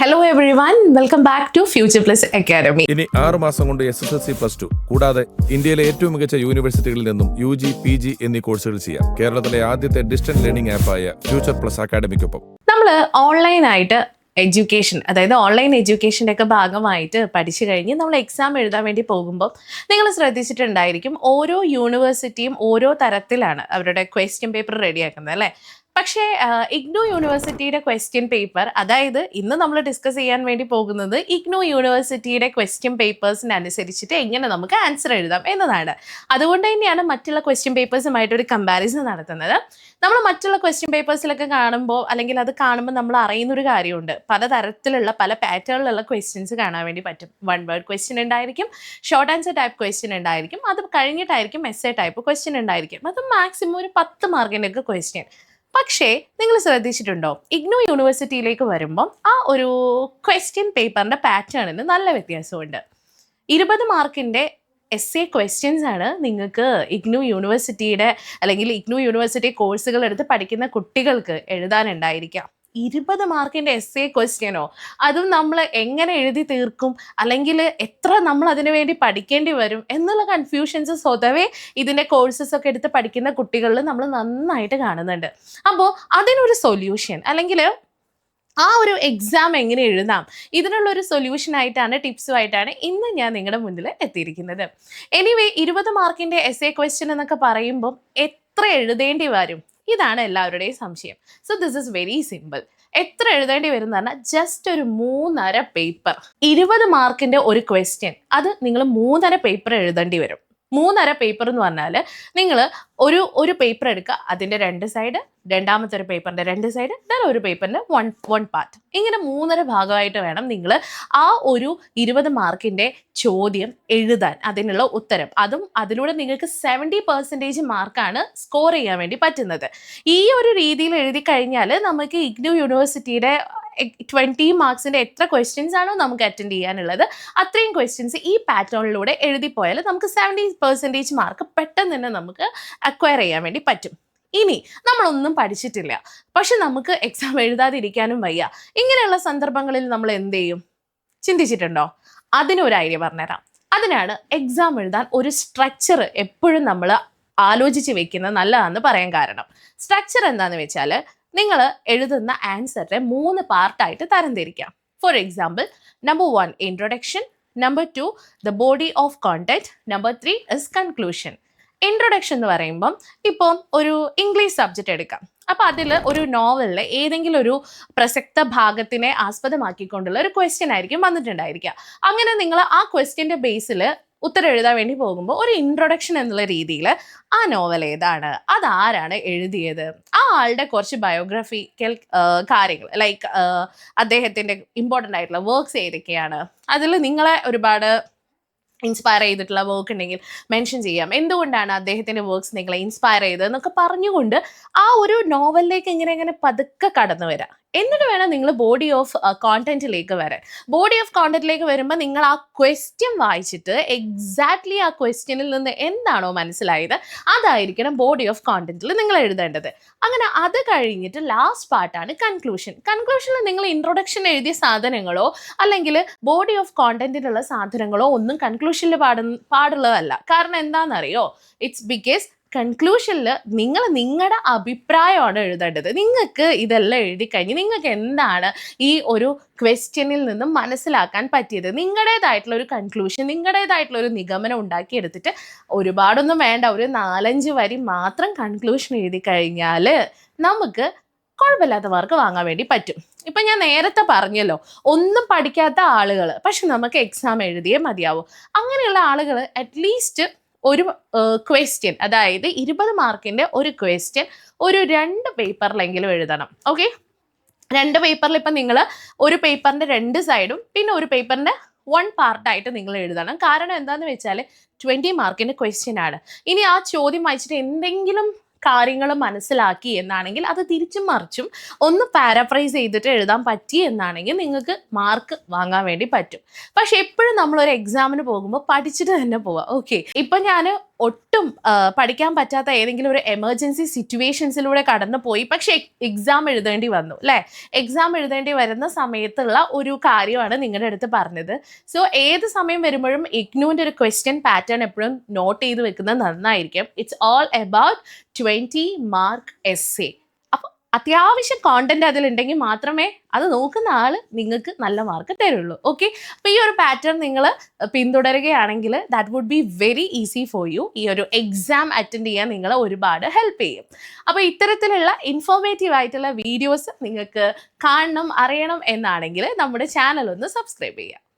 Hello every one welcome back to future plus academy ഇനി ആറ് മാസം കൊണ്ട് S S L C plus two കൂടാതെ ഇന്ത്യയിലെ ഏറ്റവും മികച്ച യൂണിവേഴ്സിറ്റികളിൽ നിന്നും യു ജി പി ജി എന്നീ കോഴ്സുകൾ ചെയ്യാം. കേരളത്തിലെ ആദ്യത്തെ ഡിസ്റ്റന്റ് ലേണിംഗ് ആപ്പായ ഫ്യൂച്ചർ പ്ലസ് അക്കാഡമിക്കൊപ്പം നമ്മൾ ഓൺലൈനായിട്ട് എഡ്യൂക്കേഷൻ അതായത് ഓൺലൈൻ എഡ്യൂക്കേഷന്റെ ഒക്കെ ഭാഗമായിട്ട് പഠിച്ചു കഴിഞ്ഞ് നമ്മൾ എക്സാം എഴുതാൻ വേണ്ടി പോകുമ്പോൾ നിങ്ങൾ ശ്രദ്ധിച്ചിട്ടുണ്ടായിരിക്കും ഓരോ യൂണിവേഴ്സിറ്റിയും ഓരോ തരത്തിലാണ് അവരുടെ ക്വസ്റ്റ്യൻ പേപ്പർ റെഡിയാക്കുന്നത് അല്ലേ? പക്ഷേ ഇഗ്നോ യൂണിവേഴ്സിറ്റിയുടെ ക്വസ്റ്റ്യൻ പേപ്പർ അതായത് ഇന്ന് നമ്മൾ ഡിസ്കസ് ചെയ്യാൻ വേണ്ടി പോകുന്നത് ഇഗ്നോ യൂണിവേഴ്സിറ്റിയുടെ ക്വസ്റ്റ്യൻ പേപ്പേഴ്സിനനുസരിച്ചിട്ട് എങ്ങനെ നമുക്ക് ആൻസർ എഴുതാം എന്നതാണ്. അതുകൊണ്ട് തന്നെയാണ് മറ്റുള്ള ക്വസ്റ്റ്യൻ പേപ്പേഴ്സുമായിട്ട് ഒരു കമ്പാരിസൺ നടത്തുന്നത്. നമ്മൾ മറ്റുള്ള ക്വസ്റ്റ്യൻ പേപ്പേഴ്സിലൊക്കെ കാണുമ്പോൾ അല്ലെങ്കിൽ അത് കാണുമ്പോൾ നമ്മൾ അറിയുന്നൊരു കാര്യമുണ്ട്. പലതരത്തിലുള്ള പല പാറ്റേണിലുള്ള ക്വസ്റ്റ്യൻസ് കാണാൻ വേണ്ടി പറ്റും. വൺ വേർഡ് ക്വസ്റ്റ്യൻ ഉണ്ടായിരിക്കും ഷോർട്ട് ആൻസർ ടൈപ്പ് ക്വസ്റ്റ്യൻ ഉണ്ടായിരിക്കും അത് കഴിഞ്ഞിട്ടായിരിക്കും എസ് ടൈപ്പ് ക്വസ്റ്റ്യൻ ഉണ്ടായിരിക്കും. അത് മാക്സിമം ഒരു പത്ത് മാർക്കിന്റെ ഒക്കെ ക്വസ്റ്റ്യൻ പക്ഷേ നിങ്ങൾ ശ്രദ്ധിച്ചിട്ടുണ്ടോ? ഇഗ്നോ യൂണിവേഴ്സിറ്റിയിലേക്ക് വരുമ്പം ആ ഒരു ക്വസ്റ്റ്യൻ പേപ്പറിന്റെ പാറ്റേണിന് നല്ല വ്യത്യാസമുണ്ട്. ഇരുപത് മാർക്കിന്റെ എസ് എ ക്വസ്റ്റ്യൻസ് ആണ് നിങ്ങൾക്ക് ഇഗ്നു യൂണിവേഴ്സിറ്റിയുടെ അല്ലെങ്കിൽ ഇഗ്നു യൂണിവേഴ്സിറ്റി കോഴ്സുകൾ എടുത്ത് പഠിക്കുന്ന കുട്ടികൾക്ക് എഴുതാനുണ്ടായിരിക്കാം ഇരുപത് മാർക്കിന്റെ എസ് എ ക്വസ്റ്റ്യനോ അതും നമ്മൾ എങ്ങനെ എഴുതി തീർക്കും? അല്ലെങ്കിൽ എത്ര നമ്മൾ അതിനു വേണ്ടി പഠിക്കേണ്ടി വരും? എന്നുള്ള കൺഫ്യൂഷൻസ് സ്വതവേ ഇതിന്റെ കോഴ്സസ് ഒക്കെ എടുത്ത് പഠിക്കുന്ന കുട്ടികളിൽ നമ്മൾ നന്നായിട്ട് കാണുന്നുണ്ട്. അപ്പോൾ അതിനൊരു സൊല്യൂഷൻ അല്ലെങ്കിൽ ആ ഒരു എക്സാം എങ്ങനെ എഴുതാം? ഇതിനുള്ള ഒരു സൊല്യൂഷൻ ആയിട്ടാണ് ടിപ്സുമായിട്ടാണ് ഇന്ന് ഞാൻ നിങ്ങളുടെ മുന്നിൽ എത്തിയിരിക്കുന്നത്. എനിവേ ഇരുപത് മാർക്കിന്റെ എസ് എ ക്വസ്റ്റ്യൻ എന്നൊക്കെ പറയുമ്പം എത്ര എഴുതേണ്ടി വരും? ഇതാണ് എല്ലാവരുടെയും സംശയം. So this is very simple എത്ര എഴുതേണ്ടി വരും എന്ന് പറഞ്ഞാൽ ജസ്റ്റ് ഒരു മൂന്നര പേപ്പർ ഇരുപത് മാർക്കിന്റെ ഒരു ക്വസ്റ്റ്യൻ അത് നിങ്ങൾ മൂന്നര പേപ്പർ എഴുതേണ്ടി വരും. മൂന്നര പേപ്പർ എന്ന് പറഞ്ഞാൽ നിങ്ങൾ ഒരു ഒരു പേപ്പർ എടുക്കുക. അതിന്റെ രണ്ട് സൈഡ് രണ്ടാമത്തെ ഒരു പേപ്പറിന്റെ രണ്ട് സൈഡ് ദൻ ഒരു പേപ്പറിന്റെ വൺ വൺ പാർട്ട് ഇങ്ങനെ മൂന്നര ഭാഗമായിട്ട് വേണം നിങ്ങൾ ആ ഒരു ഇരുപത് മാർക്കിന്റെ ചോദ്യം എഴുതാൻ അതിനുള്ള ഉത്തരം. അതും അതിലൂടെ നിങ്ങൾക്ക് സെവന്റി പെർസെന്റേജ് മാർക്കാണ് സ്കോർ ചെയ്യാൻ വേണ്ടി പറ്റുന്നത്. ഈ ഒരു രീതിയിൽ എഴുതി കഴിഞ്ഞാൽ നമുക്ക് ഇഗ്നു യൂണിവേഴ്സിറ്റിയുടെ ട്വന്റി മാർക്സിന്റെ എത്ര ക്വസ്റ്റ്യൻസ് ആണോ നമുക്ക് അറ്റൻഡ് ചെയ്യാനുള്ളത് അത്രയും ക്വസ്റ്റ്യൻസ് ഈ പാറ്റേണിലൂടെ എഴുതി പോയാൽ നമുക്ക് സെവന്റി പെർസെന്റേജ് മാർക്ക് പെട്ടെന്ന് തന്നെ നമുക്ക് അക്വയർ ചെയ്യാൻ വേണ്ടി പറ്റും. ഇനി നമ്മളൊന്നും പഠിച്ചിട്ടില്ല. പക്ഷെ നമുക്ക് എക്സാം എഴുതാതിരിക്കാനും വയ്യ. ഇങ്ങനെയുള്ള സന്ദർഭങ്ങളിൽ നമ്മൾ എന്ത് ചെയ്യും? ചിന്തിച്ചിട്ടുണ്ടോ? അതിനൊരു ഐഡിയ പറഞ്ഞുതരാം. അതിനാണ് എക്സാം എഴുതാൻ ഒരു സ്ട്രക്ചർ എപ്പോഴും നമ്മൾ ആലോചിച്ച് വെക്കുന്നത് നല്ലതാണെന്ന് പറയാൻ കാരണം. സ്ട്രക്ചർ എന്താണെന്ന് വെച്ചാൽ നിങ്ങൾ എഴുതുന്ന ആൻസറിനെ മൂന്ന് പാർട്ടായിട്ട് തരംതിരിക്കാം. For example number one introduction number two the body of content number three is conclusion introduction എന്ന് പറയുമ്പം ഇപ്പം ഒരു ഇംഗ്ലീഷ് സബ്ജക്റ്റ് എടുക്കാം. അപ്പോൾ അതിൽ ഒരു നോവലിലെ ഏതെങ്കിലും ഒരു പ്രസക്ത ഭാഗത്തിനെ ആസ്പദമാക്കിക്കൊണ്ടുള്ള ഒരു ക്വസ്റ്റ്യൻ ആയിരിക്കും വന്നിട്ടുണ്ടായിരിക്കുക. അങ്ങനെ നിങ്ങൾ ആ ക്വസ്റ്റ്യന്റെ ബേസിൽ ഉത്തരം എഴുതാൻ വേണ്ടി പോകുമ്പോൾ ഒരു ഇൻട്രൊഡക്ഷൻ എന്നുള്ള രീതിയിൽ ആ നോവൽ ഏതാണ്? അതാരാണ് എഴുതിയത്? ആ ആളുടെ കുറച്ച് ബയോഗ്രഫിക്കൽ കാര്യങ്ങൾ ലൈക്ക് അദ്ദേഹത്തിന്റെ ഇമ്പോർട്ടന്റ് ആയിട്ടുള്ള വർക്ക്സ് ഏതൊക്കെയാണ്? അതിൽ നിങ്ങളെ ഒരുപാട് ഇൻസ്പയർ ചെയ്തിട്ടുള്ള വർക്ക് ഉണ്ടെങ്കിൽ മെൻഷൻ ചെയ്യാം. എന്തുകൊണ്ടാണ് അദ്ദേഹത്തിന്റെ വർക്ക്സ് നിങ്ങളെ ഇൻസ്പയർ ചെയ്തത് എന്നൊക്കെ പറഞ്ഞുകൊണ്ട് ആ ഒരു നോവലിലേക്ക് എങ്ങനെ ഇങ്ങനെ പതുക്കെ കടന്നു വരാം. എന്നിട്ട് വേണം നിങ്ങൾ ബോഡി ഓഫ് കോണ്ടന്റിലേക്ക് വരാൻ. ബോഡി ഓഫ് കോണ്ടന്റിലേക്ക് വരുമ്പോൾ നിങ്ങൾ ആ ക്വസ്റ്റ്യൻ വായിച്ചിട്ട് എക്സാക്ട്ലി ആ ക്വസ്റ്റ്യനിൽ നിന്ന് എന്താണോ മനസ്സിലായത് അതായിരിക്കണം ബോഡി ഓഫ് കോണ്ടന്റിൽ നിങ്ങൾ എഴുതേണ്ടത്. അങ്ങനെ അത് കഴിഞ്ഞിട്ട് ലാസ്റ്റ് പാർട്ടാണ് കൺക്ലൂഷൻ കൺക്ലൂഷനിൽ നിങ്ങൾ ഇൻട്രൊഡക്ഷൻ എഴുതിയ സാധനങ്ങളോ അല്ലെങ്കിൽ ബോഡി ഓഫ് കോണ്ടന്റിനുള്ള സാധനങ്ങളോ ഒന്നും കൺക്ലൂഷനിൽ പാടുന്ന പാടുള്ളതല്ല. കാരണം എന്താണെന്നറിയോ? ഇറ്റ്സ് ബിക്കോസ് കൺക്ലൂഷനിൽ നിങ്ങൾ നിങ്ങളുടെ അഭിപ്രായമാണ് എഴുതേണ്ടത്. നിങ്ങൾക്ക് ഇതെല്ലാം എഴുതി കഴിഞ്ഞ് നിങ്ങൾക്ക് എന്താണ് ഈ ഒരു ക്വസ്റ്റ്യനിൽ നിന്നും മനസ്സിലാക്കാൻ പറ്റിയത്? നിങ്ങളുടേതായിട്ടുള്ള ഒരു കൺക്ലൂഷൻ നിങ്ങളുടേതായിട്ടുള്ള ഒരു നിഗമനം ഉണ്ടാക്കിയെടുത്തിട്ട് ഒരുപാടൊന്നും വേണ്ട. ഒരു നാലഞ്ച് വരി മാത്രം കൺക്ലൂഷൻ എഴുതി കഴിഞ്ഞാൽ നമുക്ക് കുഴപ്പമില്ലാത്ത മാർക്ക് വാങ്ങാൻ വേണ്ടി പറ്റും. ഇപ്പം ഞാൻ നേരത്തെ പറഞ്ഞല്ലോ ഒന്നും പഠിക്കാത്ത ആളുകൾ പക്ഷെ നമുക്ക് എക്സാം എഴുതിയേ മതിയാവും. അങ്ങനെയുള്ള ആളുകൾ അറ്റ്ലീസ്റ്റ് ഒരു ക്വസ്റ്റ്യൻ അതായത് ഇരുപത് മാർക്കിന്റെ ഒരു ക്വസ്റ്റ്യൻ ഒരു രണ്ട് പേപ്പറിലെങ്കിലും എഴുതണം. ഓക്കെ രണ്ട് പേപ്പറിൽ ഇപ്പം നിങ്ങൾ ഒരു പേപ്പറിന്റെ രണ്ട് സൈഡും പിന്നെ ഒരു പേപ്പറിന്റെ വൺ പാർട്ടായിട്ട് നിങ്ങൾ എഴുതണം. കാരണം എന്താണെന്ന് വെച്ചാൽ ട്വന്റി മാർക്കിന്റെ ക്വസ്റ്റ്യൻ ആണ്. ഇനി ആ ചോദ്യം വായിച്ചിട്ട് എന്തെങ്കിലും കാര്യങ്ങൾ മനസ്സിലാക്കി എന്നാണെങ്കിൽ അത് തിരിച്ചും മറിച്ചും ഒന്ന് പാരഫ്രൈസ് ചെയ്തിട്ട് എഴുതാൻ പറ്റി എന്നാണെങ്കിൽ നിങ്ങൾക്ക് മാർക്ക് വാങ്ങാൻ വേണ്ടി പറ്റും. പക്ഷെ എപ്പോഴും നമ്മൾ ഒരു എക്സാമിന് പോകുമ്പോൾ പഠിച്ചിട്ട് തന്നെ പോവാം. ഓക്കെ ഇപ്പം ഞാൻ ഒട്ടും പഠിക്കാൻ പറ്റാത്ത ഏതെങ്കിലും ഒരു എമർജൻസി സിറ്റുവേഷൻസിലൂടെ കടന്നു പോയി പക്ഷെ എക്സാം എഴുതേണ്ടി വന്നു അല്ലേ? എക്സാം എഴുതേണ്ടി വരുന്ന സമയത്തുള്ള ഒരു കാര്യമാണ് നിങ്ങളുടെ അടുത്ത് പറഞ്ഞത്. സോ ഏത് സമയം വരുമ്പോഴും ഇഗ്നോന്റെ ഒരു ക്വസ്റ്റ്യൻ പാറ്റേൺ എപ്പോഴും നോട്ട് ചെയ്ത് വെക്കുന്നത് നന്നായിരിക്കും. It's all about twenty mark essay അപ്പോൾ അത്യാവശ്യം കോണ്ടന്റ് അതിലുണ്ടെങ്കിൽ മാത്രമേ അത് നോക്കുന്ന ആൾ നിങ്ങൾക്ക് നല്ല മാർക്ക് തരുള്ളൂ. ഓക്കെ അപ്പോൾ ഈ ഒരു പാറ്റേൺ നിങ്ങൾ പിന്തുടരുകയാണെങ്കിൽ that would be very easy for you ഈ ഒരു എക്സാം അറ്റൻഡ് ചെയ്യാൻ നിങ്ങളെ ഒരുപാട് ഹെൽപ്പ് ചെയ്യും. അപ്പോൾ ഇത്തരത്തിലുള്ള ഇൻഫോർമേറ്റീവ് ആയിട്ടുള്ള വീഡിയോസ് നിങ്ങൾക്ക് കാണണം അറിയണം എന്നാണെങ്കിൽ നമ്മുടെ ചാനൽ ഒന്ന് സബ്സ്ക്രൈബ് ചെയ്യുക